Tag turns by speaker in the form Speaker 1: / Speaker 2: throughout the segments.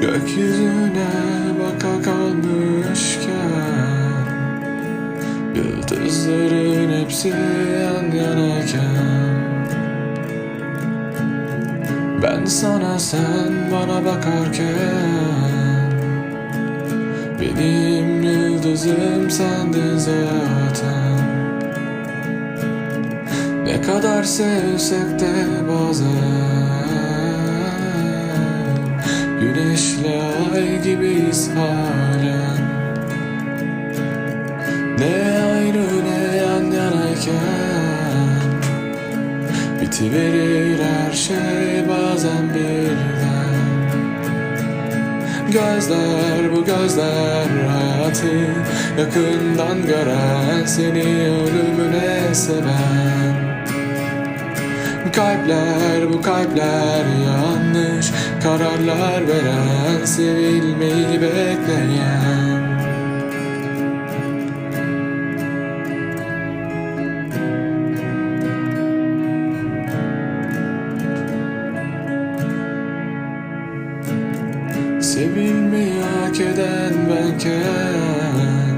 Speaker 1: Gökyüzüne baka kalmışken Yıldızların hepsi yan Ben sana sen bana bakarken. Benim yıldızım sendin zaten. Ne kadar sevsek de bazen Güneşle ay gibiyiz halen Bitiverir her şey bazen birden. Gözler bu gözler hayatı Yakından gören seni ölümüne seven. Kalpler bu kalpler yanlış Kararlar veren sevilmeyi bekleyen Sevilmeyi hak eden benken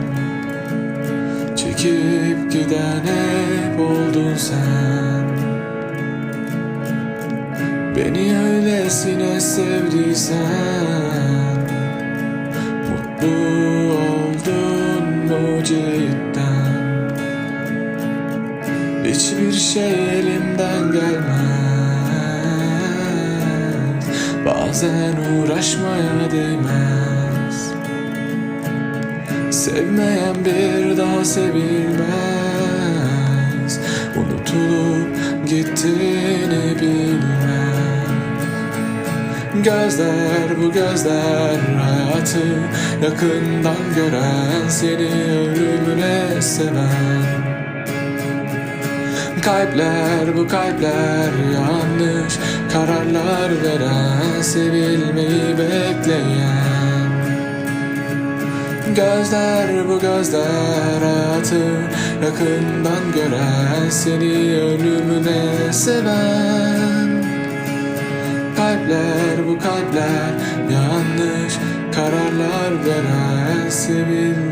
Speaker 1: Çekip giden hep oldun sen. Beni öylesine sevdiysen Mutlu oldun mu cidden Hiçbir şey elimden gelmez Bazen uğraşmaya değmez. Sevmeyen bir daha sevilmez. Unutulup gittiğini bilmez. Gözler bu gözler hayatı Yakından gören seni ölümüne seven Kalpler bu kalpler yanlış. Kararlar veren sevilmeyi bekleyen. Gözler bu gözler hayatı Yakından gören seni ölümüne seven. Kalpler bu kalpler yanlış. Kararlar veren sevilmeyi